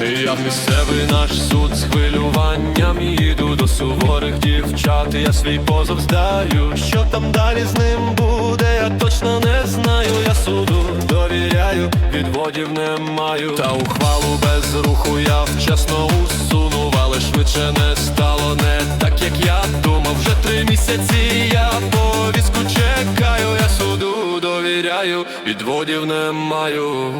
Я місцевий наш суд з хвилюванням їду до суворих дівчат. Я свій позов здаю. Що там далі з ним буде, я точно не знаю. Я суду довіряю, відводів не маю. Та ухвалу без руху я вчасно усунув, але швидше не стало не так, як я думав. Вже три місяці я повістку чекаю. Я суду довіряю, відводів не маю.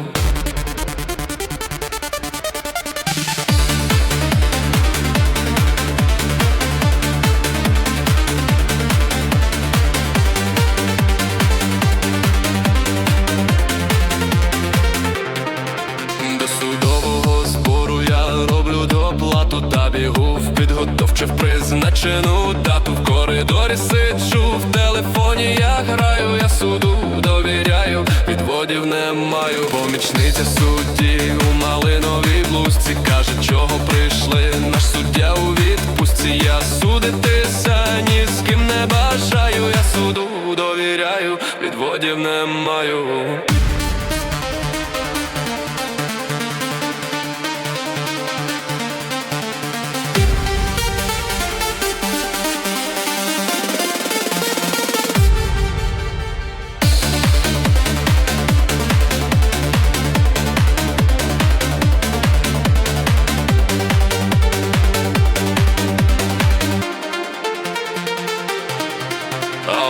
Та бігу в підготовче в призначену дату в коридорі сиджу в телефоні я граю, я суду довіряю, відводів не маю. Помічниця судді у малиновій блузці каже, чого прийшли наш суддя у відпустці. Я судитися ні з ким не бажаю, я суду довіряю, відводів не маю.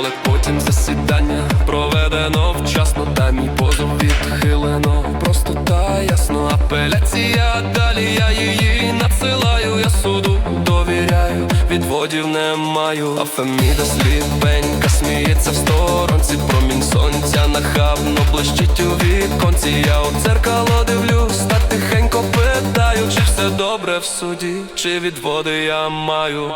Але потім засідання проведено вчасно, та мій позов відхилено. Просто та ясно, апеляція далі я її надсилаю, я суду довіряю, відводів не маю. А Феміда сліпенька сміється в сторонці, промінь сонця нахабно блищить у віконці. Я у дзеркало дивлюсь, та тихенько питаю, чи все добре в суді, чи відводи я маю.